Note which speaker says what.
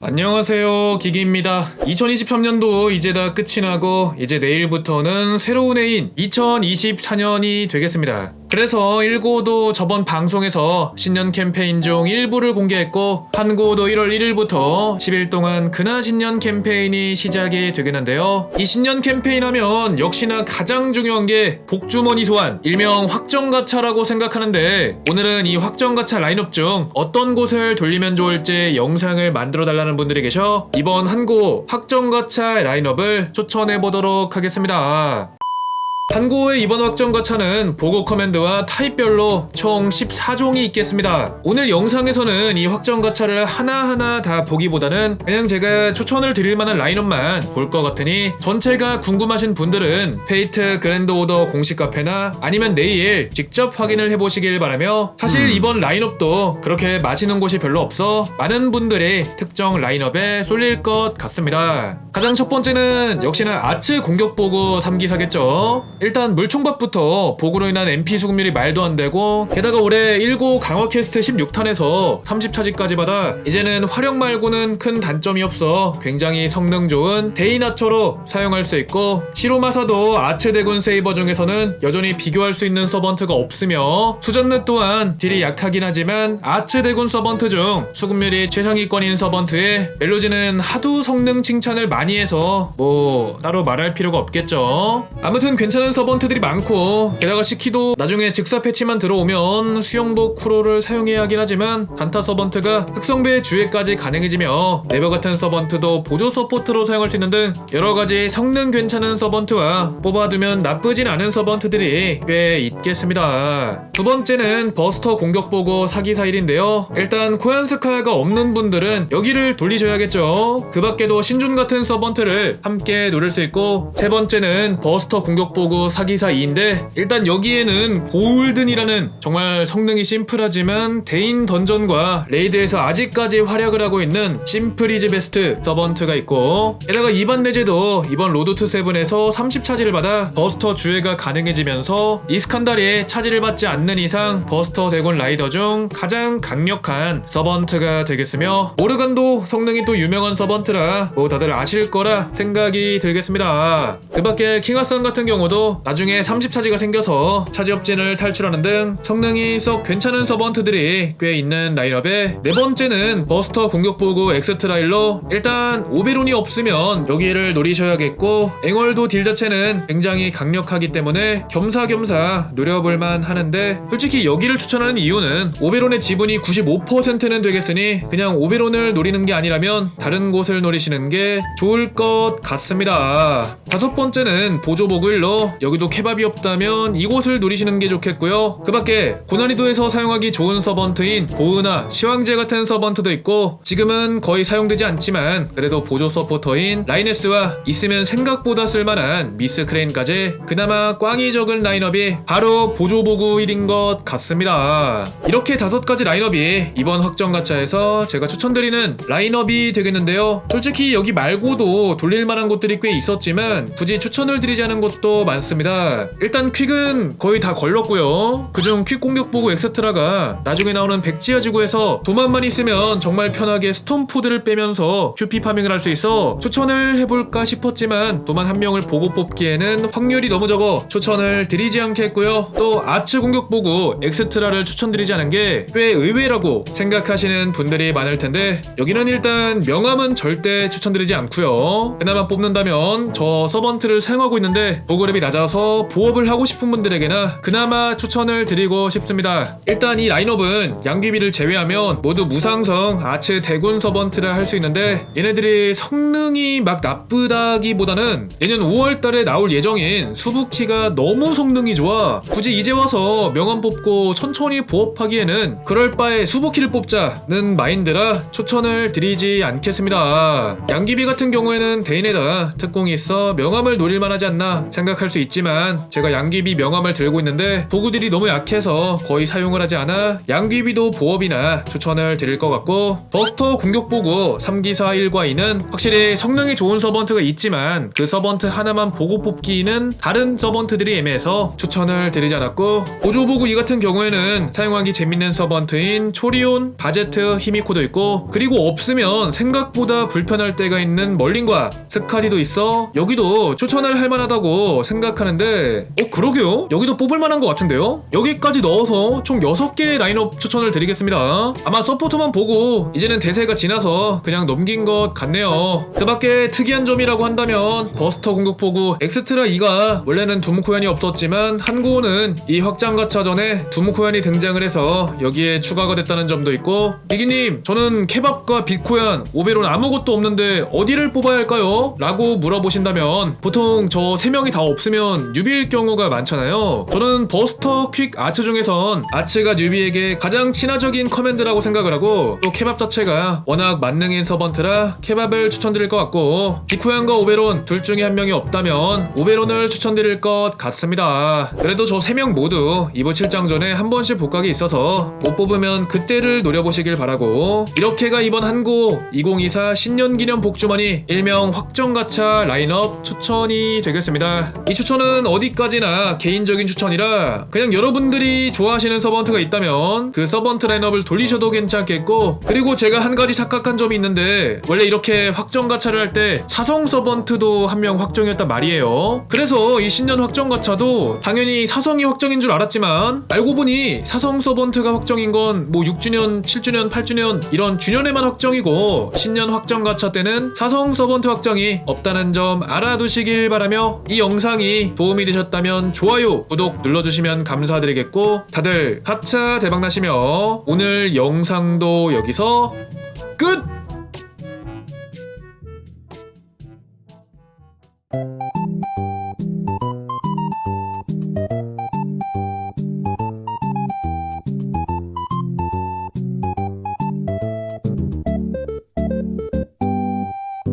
Speaker 1: 안녕하세요 기기입니다. 2023년도 이제 다 끝이 나고 이제 내일부터는 새로운 해인 2024년이 되겠습니다 그래서 일고도 저번 방송에서 신년 캠페인 중 일부를 공개했고 한고도 1월 1일부터 10일 동안 근하 신년 캠페인이 시작이 되겠는데요 이 신년 캠페인 하면 역시나 가장 중요한 게 복주머니 소환 일명 확정가차라고 생각하는데 오늘은 이 확정가차 라인업 중 어떤 곳을 돌리면 좋을지 영상을 만들어 달라는 분들이 계셔 이번 한고 확정가차 라인업을 추천해 보도록 하겠습니다. 한고의 이번 확정 가차는 보고 커맨드와 타입별로 총 14종이 있겠습니다. 오늘 영상에서는 이 확정 가차를 하나하나 다 보기보다는 그냥 제가 추천을 드릴 만한 라인업만 볼 것 같으니 전체가 궁금하신 분들은 페이트 그랜드 오더 공식 카페나 아니면 내일 직접 확인을 해보시길 바라며 사실 이번 라인업도 그렇게 마시는 곳이 별로 없어 많은 분들이 특정 라인업에 쏠릴 것 같습니다. 가장 첫 번째는 역시나 아츠 공격 보고 3기사겠죠. 일단 물총밥부터 보고로 인한 MP 수급률이 말도 안 되고 게다가 올해 19 강화 퀘스트 16탄에서 30차지까지 받아 이제는 활용 말고는 큰 단점이 없어 굉장히 성능 좋은 데이나처로 사용할 수 있고 시로마사도 아츠 대군 세이버 중에서는 여전히 비교할 수 있는 서번트가 없으며 수전느 또한 딜이 약하긴 하지만 아츠 대군 서번트 중 수급률이 최상위권인 서번트에 멜로지는 하도 성능 칭찬을 많이 해서 뭐 따로 말할 필요가 없겠죠. 아무튼 괜찮은 서번트들이 많고 게다가 시키도 나중에 즉사 패치만 들어오면 수영복 쿠로를 사용해야 하긴 하지만 단타 서번트가 특성배 주회까지 가능해지며 레버 같은 서번트도 보조 서포트로 사용할 수 있는 등 여러가지 성능 괜찮은 서번트와 뽑아두면 나쁘진 않은 서번트들이 꽤 있겠습니다. 두 번째는 버스터 공격 보고 사기사일인데요. 일단 코얀스카야가 없는 분들은 여기를 돌리셔야겠죠. 그 밖에도 신준 같은 서번트를 함께 노릴 수 있고 세 번째는 버스터 공격 보고 사기사 2인데 일단 여기에는 골든이라는 정말 성능이 심플하지만 대인 던전과 레이드에서 아직까지 활약을 하고 있는 심플이즈 베스트 서번트가 있고 게다가 이반 내제도 이번 로드 투 세븐에서 30차지를 받아 버스터 주회가 가능해지면서 이스칸다리에 차지를 받지 않는 이상 버스터 대군 라이더 중 가장 강력한 서번트가 되겠으며 오르간도 성능이 또 유명한 서번트라 뭐 다들 아실 거라 생각이 들겠습니다. 그 밖에 킹하선 같은 경우도 나중에 30차지가 생겨서 차지 업진을 탈출하는 등 성능이 썩 괜찮은 서번트들이 꽤 있는 라인업에 네 번째는 버스터 공격 보고 엑스트라일로 일단 오베론이 없으면 여기를 노리셔야겠고 앵월도 딜 자체는 굉장히 강력하기 때문에 겸사겸사 노려볼만 하는데 솔직히 여기를 추천하는 이유는 오베론의 지분이 95%는 되겠으니 그냥 오베론을 노리는 게 아니라면 다른 곳을 노리시는 게 좋을 것 같습니다. 다섯 번째는 보조보글로 여기도 케밥이 없다면 이곳을 노리시는 게 좋겠고요. 그 밖에 고난이도에서 사용하기 좋은 서번트인 보으나 시황제 같은 서번트도 있고 지금은 거의 사용되지 않지만 그래도 보조 서포터인 라이네스와 있으면 생각보다 쓸만한 미스 크레인까지 그나마 꽝이 적은 라인업이 바로 보조보구 1인 것 같습니다. 이렇게 다섯 가지 라인업이 이번 확정 가차에서 제가 추천드리는 라인업이 되겠는데요. 솔직히 여기 말고도 돌릴 만한 곳들이 꽤 있었지만 굳이 추천을 드리지 않은 곳도 많 습니다. 일단 퀵은 거의 다 걸렀고요. 그중 퀵 공격 보고 엑스트라가 나중에 나오는 백지하 지구에서 도만만 있으면 정말 편하게 스톰포드를 빼면서 QP 파밍을 할 수 있어 추천을 해볼까 싶었지만 도만 한 명을 보고 뽑기에는 확률이 너무 적어 추천을 드리지 않겠고요. 또 아츠 공격 보고 엑스트라를 추천드리지 않은 게 꽤 의외라고 생각하시는 분들이 많을 텐데 여기는 일단 명함은 절대 추천드리지 않고요. 그나마 뽑는다면 저 서번트를 사용하고 있는데 보그랩이 낮아서 보업을 하고 싶은 분들에게나 그나마 추천을 드리고 싶습니다. 일단 이 라인업은 양귀비를 제외하면 모두 무상성 아츠 대군 서번트를 할 수 있는데 얘네들이 성능이 막 나쁘다기보다는 내년 5월달에 나올 예정인 수부키가 너무 성능이 좋아 굳이 이제 와서 명함 뽑고 천천히 보업하기에는 그럴 바에 수부키를 뽑자는 마인드라 추천을 드리지 않겠습니다. 양귀비 같은 경우에는 대인에다 특공이 있어 명함을 노릴 만 하지 않나 생각할 수수 있지만 제가 양귀비 명함을 들고 있는데 보구들이 너무 약해서 거의 사용을 하지 않아 양귀비도 보업이나 추천을 드릴 것 같고 버스터 공격 보고 3기사 1과 2는 확실히 성능이 좋은 서번트가 있지만 그 서번트 하나만 보고 뽑기는 다른 서번트들이 애매해서 추천을 드리지 않았고 보조보구 2 같은 경우에는 사용하기 재밌는 서번트인 초리온, 바제트, 히미코도 있고 그리고 없으면 생각보다 불편할 때가 있는 멀린과 스카디도 있어 여기도 추천을 할 만하다고 생각 하는데 어 그러게요. 여기도 뽑을 만한 것 같은데요? 여기까지 넣어서 총 6개의 라인업 추천을 드리겠습니다. 아마 서포터만 보고 이제는 대세가 지나서 그냥 넘긴 것 같네요. 그 밖에 특이한 점이라고 한다면 버스터 공격포구 엑스트라 2가 원래는 두무코얀이 없었지만 한고는 이 확장 가차 전에 두무코얀이 등장을 해서 여기에 추가가 됐다는 점도 있고 비기님 저는 케밥과 빛코얀 오베론 아무것도 없는데 어디를 뽑아야 할까요? 라고 물어보신다면 보통 저 3명이 다 없으면 뉴비일 경우가 많잖아요. 저는 버스터 퀵 아츠 중에선 아츠가 뉴비에게 가장 친화적인 커맨드라고 생각을 하고 또 케밥 자체가 워낙 만능인 서번트라 케밥을 추천드릴 것 같고 비코얀과 오베론 둘 중에 한 명이 없다면 오베론을 추천드릴 것 같습니다. 그래도 저 3명 모두 이부 7장 전에 한 번씩 복각이 있어서 못 뽑으면 그때를 노려보시길 바라고. 이렇게가 이번 한고 2024 신년기념 복주머니 일명 확정가차 라인업 추천이 되겠습니다. 이 추천 은 어디까지나 개인적인 추천이라 그냥 여러분들이 좋아하시는 서번트가 있다면 그 서번트 라인업을 돌리셔도 괜찮겠고 그리고 제가 한 가지 착각한 점이 있는데 원래 이렇게 확정 가차를 할 때 사성 서번트도 한 명 확정이었단 말이에요. 그래서 이 신년 확정 가차도 당연히 사성이 확정인 줄 알았지만 알고 보니 사성 서번트가 확정인 건 뭐 6주년, 7주년, 8주년 이런 주년에만 확정이고 신년 확정 가차 때는 사성 서번트 확정이 없다는 점 알아두시길 바라며 이 영상이 도움이 되셨다면 좋아요, 구독 눌러주시면 감사드리겠고 다들 가차 대박 나시며 오늘 영상도 여기서 끝!